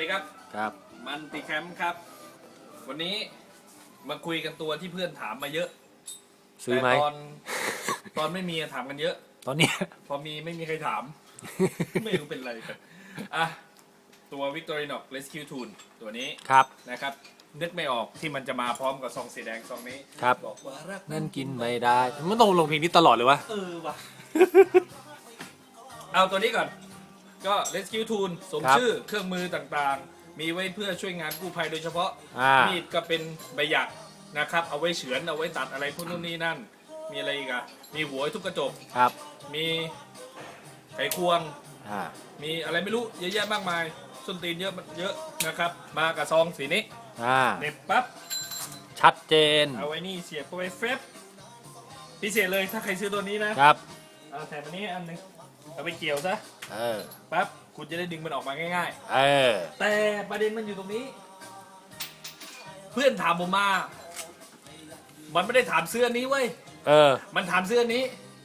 ดีครับ ครับมันติแคมป์ครับ วันนี้มาคุยกันตัวที่เพื่อนถามมาเยอะซื้อไหมแต่ตอนตอนไม่มีถามกันเยอะ ตอนเนี้ย พอมีไม่มีใครถาม ไม่รู้เป็นไรกันอะตัว Victorinox Rescue Tool ตัวนี้ครับ นะครับ นึกไม่ออกที่มันจะมาพร้อมกับซองสีแดงซองนี้ครับ บอกว่ารักนั่นกินไม่ได้มันต้องลงเพลงนี้ตลอดเลยวะ เออว่ะ เอาตัวนี้ก่อน ก็ Rescue Tool สมครับชื่อเครื่องมือต่างๆ มีไว้เพื่อช่วยงานกู้ภัยโดยเฉพาะ อ่ามีดก็เป็นใบหยักนะครับ เอาไว้เฉือนเอาไว้ตัดอะไรพวกนู้นนี่นั่น มีอะไรอีกอะมีหัวให้ทุกกระจก ครับมีไขควง อ่ามีอะไรไม่รู้เยอะแยะมากมาย ส้นตีนเยอะเยอะนะครับ มากับซองสีนี้อ่าเน็บปั๊บ ชัดเจนเอาไว้นี่เสียบเข้าไปเฟบพิเศษเลยถ้าใครซื้อตัวนี้นะครับ เอาแถมอันนี้อันหนึง เอาไปเกี่ยวซะเออ ปั๊บคุณจะได้ดึงมันออกมาง่าย เออ ๆ แต่ประเด็นมันอยู่ตรงนี้ เพื่อนถามผมมา มันไม่ได้ถามเสื้อนี้เว้ยเออ มันถามเสื้อนี้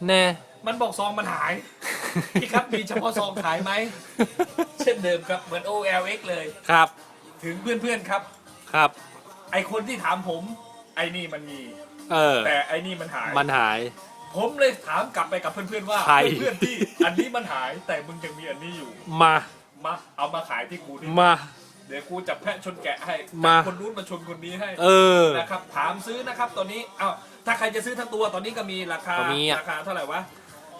แน่ มันบอกซองมันหาย พี่ครับมีเฉพาะซองขายไหม เช่นเดิมครับเหมือน OLX เลย ครับ ถึงเพื่อนๆครับ ครับ ไอคนที่ถามผม ไอนี่มันมี เออ แต่ไอนี่มันหาย มันหาย ผมเลยถามกลับไปกับเพื่อนๆว่า ใคร เพื่อนๆที่อันนี้มันหายแต่มึงยังมีอันนี้อยู่ มา มาเอามาขายที่กูนี่มา เดี๋ยวกูจับแพะชนแกะให้มา จับคนนู้นมาชนคนนี้ให้เออ นะครับถามซื้อนะครับตอนนี้อ้าวถ้าใครจะซื้อทั้งตัวตอนนี้ก็มีราคาก็มีอะราคาเท่าไหร่วะ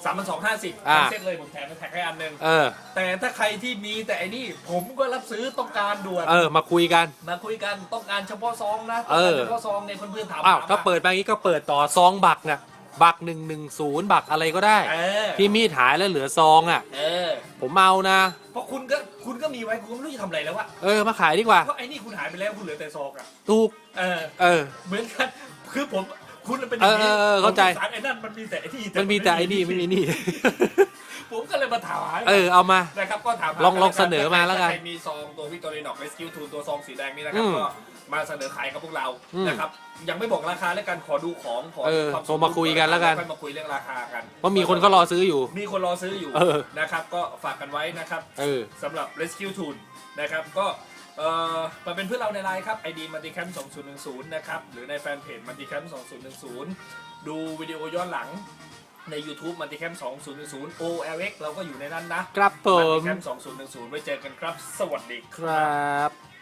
สามพันสองห้าสิบอ่า เซ็ตเลยผมแถมแท็กให้อันหนึ่งเออ แต่ถ้าใครที่มีแต่ไอ้นี่ผมก็รับซื้อต้องการด่วน เออ มาคุยกัน มาคุยกันต้องการเฉพาะซองนะเออต้องการเฉพาะซองเนี่ยเพื่อนๆถามอ้าวมถ้าเปิดมาอย่างนี้ก็เปิดต่อซองบักน่ะ บักหนึ่งหนึ่งศูนย์บักอะไรก็ได้ เออที่มีดหายแล้วเหลือซองอะ เออผมเอานะ เพราะคุณก็คุณก็มีไว้คุณก็ไม่รู้จะทำอะไรแล้วอะเออมาขายดีกว่า เพราะไอ้นี่คุณหายไปแล้วคุณเหลือแต่ซองอะถูก เออ เออ เหมือนกันคือผมคุณเป็นอย่างนี้เออเออเออเข้าใจ ผมสงสารไอ้นั่นมันมีแต่ไอ้ที่มันมีแต่ไอ้นี่ไม่มีนี่ ผมก็เลยมาถามเออเอามา นะครับก็ถามหาลองกัลองเสนอมาแล้วกันถ้ใครมีซองตัววิกตอรีนอกเรสคิวทูตัวซองสีแดงนี่นะครับ อืมก็มาเสนอขายกับพวกเราอืมนะครับยังไม่บอกราคาแล้วกันขอดูของขอเออความโทรมาคุยกันแล้วกัน ค่อยมาคุยเรื่องราคากัน เพราะมีคนเขารอซื้ออยู่ มีคนรอซื้ออยู่เออ นะครับ ก็ฝากกันไว้นะครับเออ สำหรับ Rescue Tool นะครับ ก็เอ่อมาเป็นเพื่อนเราในไลน์ครับ ID m u l t i c a m 2010 นะครับ หรือในแฟนเพจ m u l t i c a m 2010 ดูวิดีโอย้อนหลัง ใน YouTube m u l t i c a m 2010 OLX เราก็อยู่ในนั้นนะครับผ m u l t ม i c a m 2010 ไว้เจอกันครับ สวัสดีครับ